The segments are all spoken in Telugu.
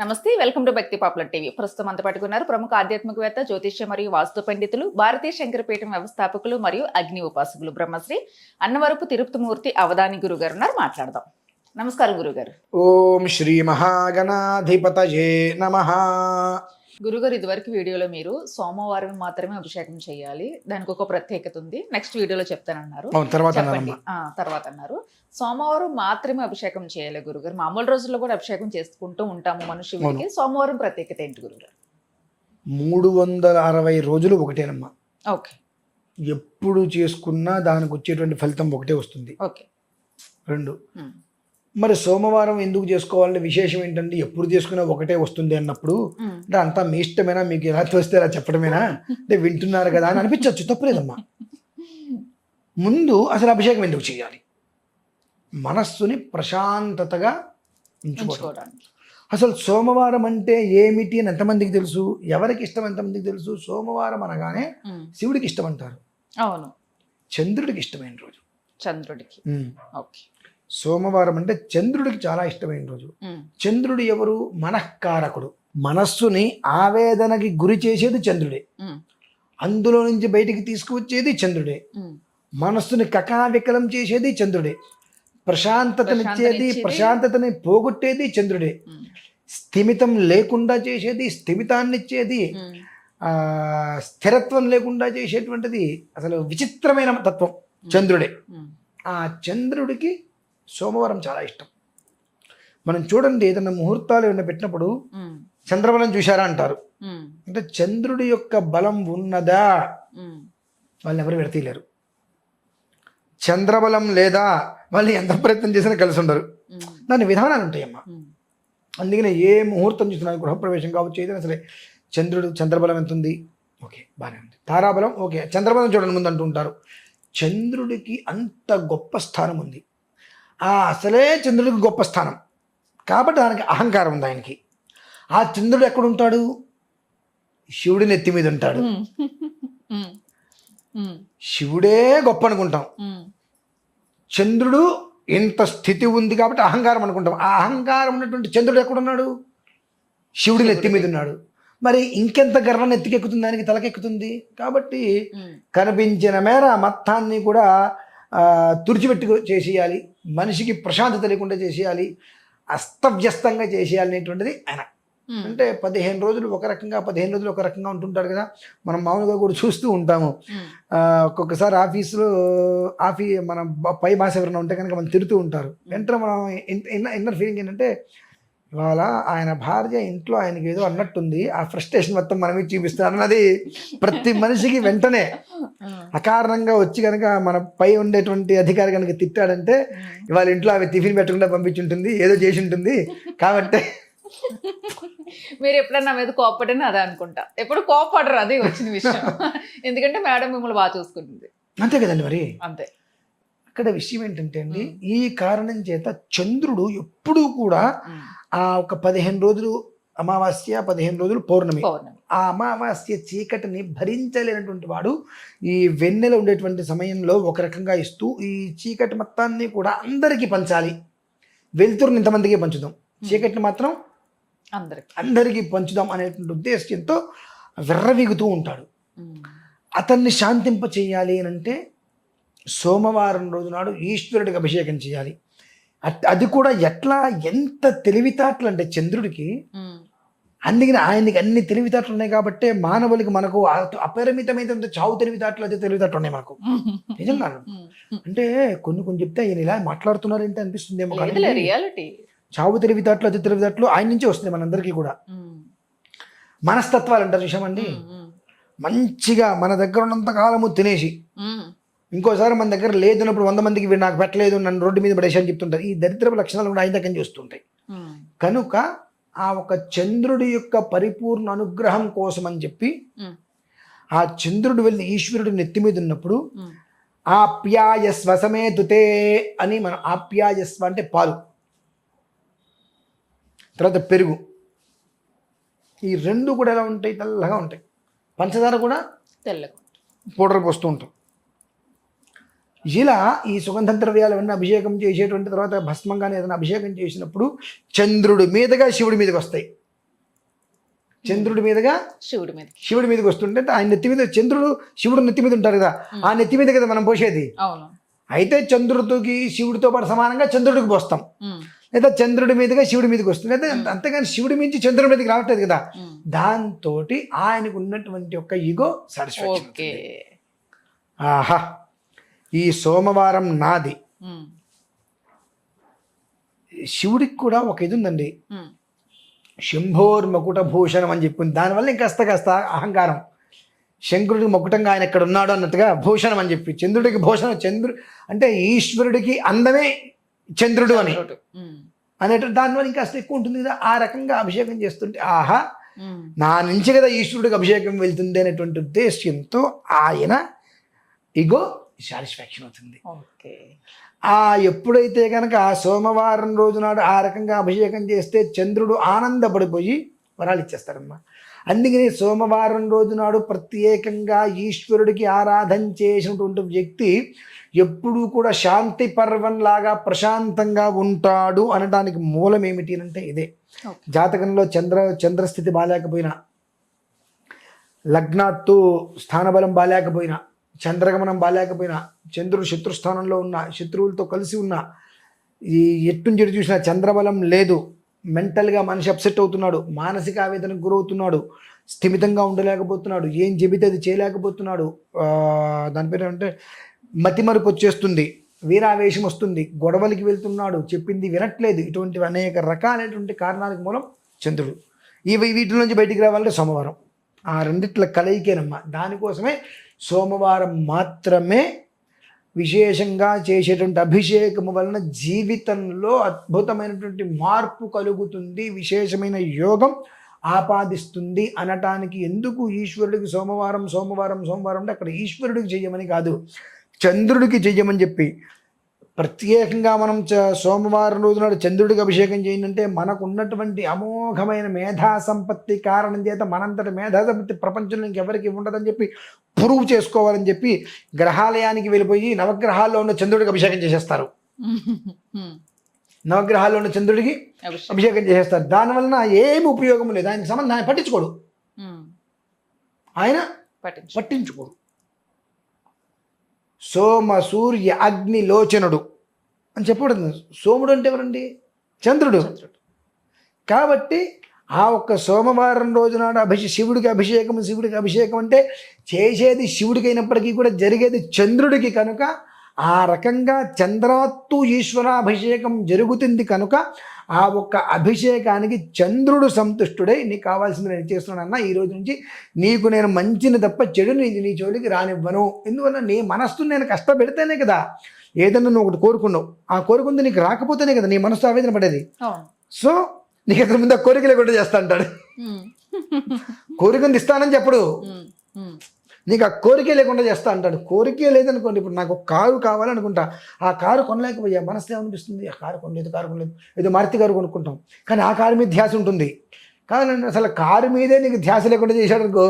నమస్తే welcome to Bhakti popular TV. ప్రస్తుతం అంత పట్టుకున్నారు ప్రముఖ ఆధ్యాత్మికవేత్త జ్యోతిష్య మరియు వాస్తు పండితులు భారతీయ శంకరపీఠం వ్యవస్థాపకులు మరియు అగ్ని ఉపాసకులు బ్రహ్మశ్రీ అన్నవరపు తిరుపతిమూర్తి అవధాని గురుగారు ఉన్నారు. మాట్లాడదాం. నమస్కారం గురుగారు. ఓం శ్రీ మహాగణాధిపతయే నమ. గురుగారు ఇదివరకు వీడియోలో మీరు సోమవారం మాత్రమే అభిషేకం చేయాలి. దానికి ఒక ప్రత్యేకత ఉంది. నెక్స్ట్ వీడియోలో చెప్తానన్నారు. తర్వాత అన్నారు. సోమవారం మాత్రమే అభిషేకం చేయాలి గురుగారు. మామూలు రోజుల్లో కూడా అభిషేకం చేసుకుంటూ ఉంటాము మనుషులకి. సోమవారం ప్రత్యేకత ఏంటి గురుగారు? మూడు వందల అరవై రోజులు ఒకటేనమ్మా. ఓకే. ఎప్పుడు చేసుకున్నా దానికి వచ్చేటువంటి ఫలితం ఒకటే వస్తుంది. ఓకే. రెండు. మరి సోమవారం ఎందుకు చేసుకోవాలంటే విశేషం ఏంటంటే ఎప్పుడు చేసుకున్నా ఒకటే వస్తుంది అన్నప్పుడు. అంటే అంతా మీ ఇష్టమేనా? మీకు ఎలా తోస్తే అలా చెప్పడమేనా? అంటే వింటున్నారు కదా అని అనిపించవచ్చు తప్పలేదమ్మా. ముందు అసలు అభిషేకం ఎందుకు చేయాలి? మనస్సుని ప్రశాంతతగా ఉంచుకోవడం ఉంచుకోవడానికి. అసలు సోమవారం అంటే ఏమిటి అని ఎంతమందికి తెలుసు? ఎవరికి ఇష్టం ఎంతమందికి తెలుసు? సోమవారం అనగానే శివుడికి ఇష్టం అంటారు. అవును. చంద్రుడికి ఇష్టమైన రోజు. చంద్రుడికి. ఓకే. సోమవారం అంటే చంద్రుడికి చాలా ఇష్టమైన రోజు. చంద్రుడు ఎవరు? మనఃకారకుడు. మనస్సుని ఆవేదనకి గురి చేసేది చంద్రుడే. అందులో నుంచి బయటికి తీసుకువచ్చేది చంద్రుడే. మనస్సుని కకావికలం చేసేది చంద్రుడే. ప్రశాంతతనిచ్చేది ప్రశాంతతని పోగొట్టేది చంద్రుడే. స్థిమితం లేకుండా చేసేది స్థిమితాన్నిచ్చేది స్థిరత్వం లేకుండా చేసేటువంటిది అసలు విచిత్రమైన తత్వం చంద్రుడే. ఆ చంద్రుడికి సోమవారం చాలా ఇష్టం. మనం చూడండి ఏదైనా ముహూర్తాలు ఏమైనా పెట్టినప్పుడు చంద్రబలం చూశారా అంటారు. అంటే చంద్రుడి యొక్క బలం ఉన్నదా? ఉమ్, వాళ్ళని ఎవరు విడతీయలేరు. చంద్రబలం లేదా? వాళ్ళు ఎంత ప్రయత్నం చేసినా కలిసి ఉండరు. దాని విధానాలు ఉంటాయమ్మా. అందుకనే ఏ ముహూర్తం చూసినా గృహప్రవేశం కావచ్చు ఏదైనా సరే చంద్రుడు చంద్రబలం ఎంత ఉంది? ఓకే బాగానే ఉంది. తారాబలం ఓకే చంద్రబలం చూడండి ముందు అంటూ ఉంటారు. చంద్రుడికి అంత గొప్ప స్థానం ఉంది. ఆ అసలే చంద్రుడికి గొప్ప స్థానం. కాబట్టి దానికి అహంకారం ఉంది ఆయనకి. ఆ చంద్రుడు ఎక్కడ ఉంటాడు శివుడి నెత్తి మీద ఉంటాడు. శివుడే గొప్ప అనుకుంటాం. చంద్రుడు ఇంత స్థితి ఉంది కాబట్టి అహంకారం అనుకుంటాం. ఆ అహంకారం ఉన్నటువంటి చంద్రుడు ఎక్కడున్నాడు? శివుడి నెత్తి మీద ఉన్నాడు. మరి ఇంకెంత గర్వం ఎత్తికెక్కుతుంది దానికి తలకెక్కుతుంది. కాబట్టి కనిపించిన మేర మొత్తాన్ని కూడా ఆ, తుడిచిపెట్టు చేసేయాలి. మనిషికి ప్రశాంతత లేకుండా చేసేయాలి అస్తవ్యస్తంగా చేసేయాలి అనేటువంటిది ఆయన. అంటే పదిహేను రోజులు ఒక రకంగా పదిహేను రోజులు ఒక రకంగా ఉంటుంటారు కదా మనం మామూలుగా కూడా చూస్తూ ఉంటాము. ఒక్కొక్కసారి ఆఫీసులో ఆఫీ మన పై భాష ఎవరైనా ఉంటే కనుక మనం తిడుతూ ఉంటారు. వెంటనే మనం ఇన్నర్ ఫీలింగ్ ఏంటంటే ఇవాళ ఆయన భార్య ఇంట్లో ఆయనకి ఏదో అన్నట్టుంది. ఆ ఫ్రస్ట్రేషన్ మొత్తం మనమే చూపిస్తారు అన్నది ప్రతి మనిషికి వెంటనే. అకారణంగా వచ్చి కనుక మన పై ఉండేటువంటి అధికారి కనుక తిట్టాడంటే. ఇవాళ ఇంట్లో ఆమె టిఫిన్ పెట్టకుండా పంపించుంటుంది ఏదో చేసి ఉంటుంది కాబట్టి మీరు ఎప్పుడన్నా మీద కోపడినా అదే అనుకుంటా. ఎప్పుడు కోపడరు అదే వచ్చిన విషయం. ఎందుకంటే మేడం మిమ్మల్ని బాగా చూసుకుంటుంది. అంతే కదండి మరి? అంతే. అక్కడ విషయం ఏంటంటే అండి ఈ కారణం చేత చంద్రుడు ఎప్పుడూ కూడా ఆ ఒక పదిహేను రోజులు అమావాస్య పదిహేను రోజులు పౌర్ణమి. ఆ అమావాస్య చీకటిని భరించలేనటువంటి వాడు ఈ వెన్నెల ఉండేటువంటి సమయంలో ఒక రకంగా ఇస్తూ ఈ చీకటి మొత్తాన్ని కూడా అందరికీ పంచాలి. వెలుతురుని ఇంతమందికి పంచుదాం. చీకటిని మాత్రం అందరికి. అందరికీ పంచుదాం అనేటువంటి ఉద్దేశంతో విర్రవీగుతూ ఉంటాడు. అతన్ని శాంతింప చేయాలి అని అంటే సోమవారం రోజు నాడు ఈశ్వరుడికి అభిషేకం చేయాలి. అది కూడా ఎట్లా ఎంత తెలివితేటలు అంటే చంద్రుడికి అందుకని ఆయనకి అన్ని తెలివితేటలు ఉన్నాయి కాబట్టి మానవులకి మనకు అపరిమితమైన చావు తెలివితేటలు అయితే తెలివితేటలు ఉన్నాయి మనకు. నిజంగా అంటే కొన్ని కొన్ని చెప్తే ఈయన ఇలా మాట్లాడుతున్నారంటే అనిపిస్తుంది ఏమో రియాలిటీ చావు తెలివితేటలు అతి తెలివితేటలు ఆయన నుంచే వస్తున్నాయి మనందరికీ కూడా. మనస్తత్వాలు అంటారు విషయమండి మంచిగా మన దగ్గర ఉన్నంత కాలము తినేసి ఇంకోసారి మన దగ్గర లేదున్నప్పుడు వంద మందికి వీడు నాకు పెట్టలేదు నన్ను రోడ్డు మీద పడేసి అని చెప్తుంటారు. ఈ దరిద్రపు లక్షణాలు కూడా ఆయన దగ్గర చూస్తుంటాయి. కనుక ఆ ఒక చంద్రుడి యొక్క పరిపూర్ణ అనుగ్రహం కోసం అని చెప్పి ఆ చంద్రుడు వెళ్ళి ఈశ్వరుడు నెత్తి మీద ఉన్నప్పుడు ఆప్యాయస్వ సమేతుతే అని మనం ఆప్యాయస్వ అంటే పాలు. తర్వాత పెరుగు. ఈ రెండు కూడా ఎలా ఉంటాయి? తెల్లగా ఉంటాయి. పంచదార కూడా తెల్లకు పౌడర్ పోస్తూ ఉంటాం. ఇలా ఈ సుగంధ ద్రవ్యాలు ఏమన్నా అభిషేకం చేసేటువంటి తర్వాత భస్మంగానే ఏదైనా అభిషేకం చేసినప్పుడు చంద్రుడి మీదుగా శివుడి మీదకి వస్తాయి. చంద్రుడి మీదుగా శివుడి మీద శివుడి మీదకి వస్తుంటే ఆయన నెత్తి మీద చంద్రుడు శివుడు నెత్తి మీద ఉంటారు కదా ఆ నెత్తి మీద కదా మనం పోసేది. అయితే చంద్రుడికి శివుడితో పాటు సమానంగా చంద్రుడికి పోస్తాం. లేదా చంద్రుడి మీదుగా శివుడి మీదకి వస్తుంది. లేదా అంతేగాని శివుడి మించి చంద్రుడి మీదకి రావట్లేదు కదా. దాంతో ఆయనకు ఉన్నటువంటి ఒక ఈగో సాటిస్ఫాక్షన్ ఓకే. ఆహా. ఈ సోమవారం నాది. శివుడికి కూడా ఒక ఇది ఉందండి. శంభోర్ మకుట భూషణం అని చెప్పింది దానివల్ల ఇంకాస్త కాస్త అహంకారం. శంకరుడికి మకుటంగా ఆయన ఎక్కడ ఉన్నాడు అన్నట్టుగా భూషణం అని చెప్పి. చంద్రుడికి భూషణం చంద్రుడు అంటే ఈశ్వరుడికి అందమే చంద్రుడు అని. అనేటువంటి దానివల్ల ఇంకాస్త ఎక్కువ ఉంటుంది కదా. ఆ రకంగా అభిషేకం చేస్తుంటే ఆహా నా నుంచి కదా ఈశ్వరుడికి అభిషేకం వెళ్తుంది అనేటువంటి ఉద్దేశ్యంతో ఆయన ఇగో సాటిస్ఫాక్షన్ అవుతుంది. ఓకే. ఆ ఎప్పుడైతే కనుక సోమవారం రోజు నాడు ఆ రకంగా అభిషేకం చేస్తే చంద్రుడు ఆనందపడిపోయి వరాలు ఇచ్చేస్తారమ్మా. అందుకని సోమవారం రోజు నాడు ప్రత్యేకంగా ఈశ్వరుడికి ఆరాధన చేసినటువంటి వ్యక్తి ఎప్పుడూ కూడా శాంతి పర్వంలాగా ప్రశాంతంగా ఉంటాడు అనడానికి మూలం ఏమిటి అంటే ఇదే. జాతకంలో చంద్ర చంద్రస్థితి బాగాలేకపోయినా లగ్నాత్తు స్థానబలం బాగాలేకపోయినా చంద్రగమనం బాగాలేకపోయినా చంద్రుడు శత్రుస్థానంలో ఉన్న శత్రువులతో కలిసి ఉన్న ఈ ఎట్టుంచెడు చూసినా చంద్రబలం లేదు. మెంటల్గా మనిషి అప్సెట్ అవుతున్నాడు మానసిక ఆవేదనకు గురవుతున్నాడు స్థిమితంగా ఉండలేకపోతున్నాడు ఏం చెబితే అది చేయలేకపోతున్నాడు. దాని పేరు అంటే మతిమరుపు వచ్చేస్తుంది వీరావేశం వస్తుంది గొడవలకి వెళ్తున్నాడు చెప్పింది వినట్లేదు ఇటువంటి అనేక రకాలైనటువంటి కారణాలకు మూలం చంద్రుడు. ఇవి వీటి నుంచి బయటికి రావాలంటే సోమవారం. ఆ రెండిట్ల కలయికేనమ్మా. దానికోసమే సోమవారం మాత్రమే విశేషంగా చేసేటువంటి అభిషేకము వలన జీవితంలో అద్భుతమైనటువంటి మార్పు కలుగుతుంది విశేషమైన యోగం ఆపాదిస్తుంది అనటానికి ఎందుకు ఈశ్వరుడికి సోమవారం సోమవారం సోమవారం అంటే అక్కడ ఈశ్వరుడికి చెయ్యమని కాదు చంద్రుడికి చెయ్యమని చెప్పి ప్రత్యేకంగా మనం చ సోమవారం రోజు నాడు చంద్రుడికి అభిషేకం చేయండి మనకు ఉన్నటువంటి అమోఘమైన మేధా సంపత్తి కారణం చేత మనంతటి మేధా సంపత్తి ప్రపంచంలో ఇంకెవరికి ఉండదని చెప్పి ప్రూవ్ చేసుకోవాలని చెప్పి గ్రహాలయానికి వెళ్ళిపోయి నవగ్రహాల్లో ఉన్న చంద్రుడికి అభిషేకం చేసేస్తారు. నవగ్రహాల్లో ఉన్న చంద్రుడికి అభిషేకం. చేసేస్తారు. దానివలన ఏమి ఉపయోగం లేదు. ఆయనకి సంబంధం ఆయన పట్టించుకోడు. ఆయన పట్టించు పట్టించుకోడు. సోమ సూర్య అగ్ని లోచనుడు అని చెప్పబడుతుంది సోముడు అంటే ఎవరండి? చంద్రుడు. కాబట్టి ఆ ఒక్క సోమవారం రోజు నాడు అభిషే శివుడికి అభిషేకం శివుడికి అభిషేకం అంటే చేసేది శివుడికి అయినప్పటికీ కూడా జరిగేది చంద్రుడికి కనుక ఆ రకంగా చంద్రాత్తు ఈశ్వరాభిషేకం జరుగుతుంది కనుక ఆ ఒక్క అభిషేకానికి చంద్రుడు సంతుష్టుడై నీకు కావాల్సింది నేను చేస్తున్నానన్న ఈ రోజు నుంచి నీకు నేను మంచిని తప్ప చెడుని నీ జోలికి రానివ్వను. ఎందువల్ల? నీ మనస్సు నేను కష్టపెడితేనే కదా ఏదన్నా నువ్వు ఒకటి కోరుకున్నావు. ఆ కోరుకుంది నీకు రాకపోతేనే కదా నీ మనసు ఆవేదన పడేది సో నీకు అతని ముందు కోరిక లేకుండా చేస్తా అంటాడు. కోరికను ఇస్తానని చెప్పడు. నీకు ఆ కోరికే లేకుండా చేస్తా అంటాడు. కోరికే లేదనుకోండి ఇప్పుడు నాకు ఒక కారు కావాలనుకుంటా ఆ కారు కొనలేకపోయా మనసు ఏమనిపిస్తుంది? ఆ కారు కొనలేదు కారు కొనలేదు. ఏదో మారుతి కారు కొనుక్కుంటాం. కానీ ఆ కారు మీద ధ్యాస ఉంటుంది. కానీ అసలు కారు మీదే నీకు ధ్యాస లేకుండా చేశాడు అనుకో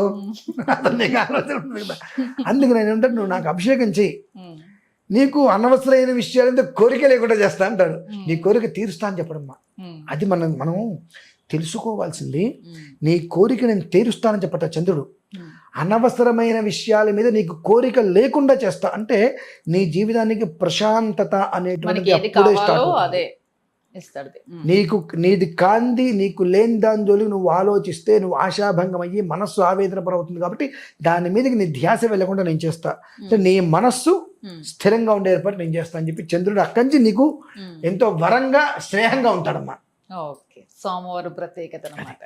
అతను నీకు ఆలోచన ఉంటుంది కదా. అందుకు నేను ఉంటాను నువ్వు నాకు అభిషేకం ఉమ్, నీకు అనవసరమైన విషయాలు కోరిక లేకుండా చేస్తా అంటాడు. నీ కోరిక తీరుస్తా అని చెప్పడమ్మా అది మనం మనం తెలుసుకోవాల్సింది నీ కోరిక నేను తీరుస్తానని చెప్పట చంద్రుడు. అనవసరమైన విషయాల మీద నీకు కోరిక లేకుండా చేస్తా. అంటే నీ జీవితానికి ప్రశాంతత అనేటువంటి అప్పుడే స్టార్ట్ నీకు నీది కాంది నీకు లేని దాని జోలికి నువ్వు ఆలోచిస్తే నువ్వు ఆశాభంగం అయ్యి మనస్సు ఆవేదన పరవుతుంది కాబట్టి దాని మీదకి నీ ధ్యాస వెళ్ళకుండా నేను చేస్తా. అంటే నీ మనస్సు స్థిరంగా ఉండే ఏర్పాటు నేను చేస్తా అని చెప్పి చంద్రుడు అక్కడి నుంచి నీకు. ఎంతో వరంగా శ్రేయంగా ఉంటాడమ్మా. ఓకే. సోమవారం ప్రత్యేకత అనమాట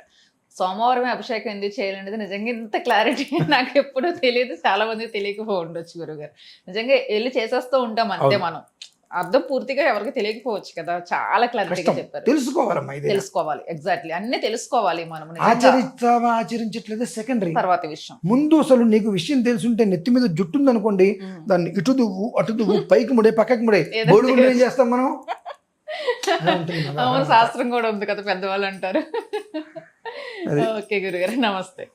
సోమవారం అభిషేకం ఎందుకు చేయాలనేది నిజంగా ఇంత క్లారిటీ నాకు ఎప్పుడూ తెలియదు. చాలా మందికి తెలియకపో ఉండొచ్చు గురుగారు నిజంగా వెళ్ళి చేసేస్తూ ఉంటాం అంతే. మనం. అర్థం పూర్తిగా ఎవరికి తెలియకపోవచ్చు కదా. చాలా క్లారిటీగా చెప్పారు. తెలుసుకోవాలమ్మా ఇది. తెలుసుకోవాలి. ఎగ్జాక్ట్లీ అన్ని తెలుసుకోవాలి మనం. ఆచరిస్తావా ఆచరించట్లేదు? సెకండరీ తర్వాత విషయం. ముందు అసలు నీకు విషయం తెలుసుంటే నెత్తి మీద జుట్టు ఉందనుకోండి ఉమ్. దాన్ని ఇటు దువ్వు అటు దువ్వు పైకి ముడే పక్కకి ముడే. బోడిగుండు ఏం చేస్తాం మనం. అవును శాస్త్రం కూడా ఉంది కదా పెద్దవాళ్ళు అంటారు. ఓకే గురుగారు నమస్తే.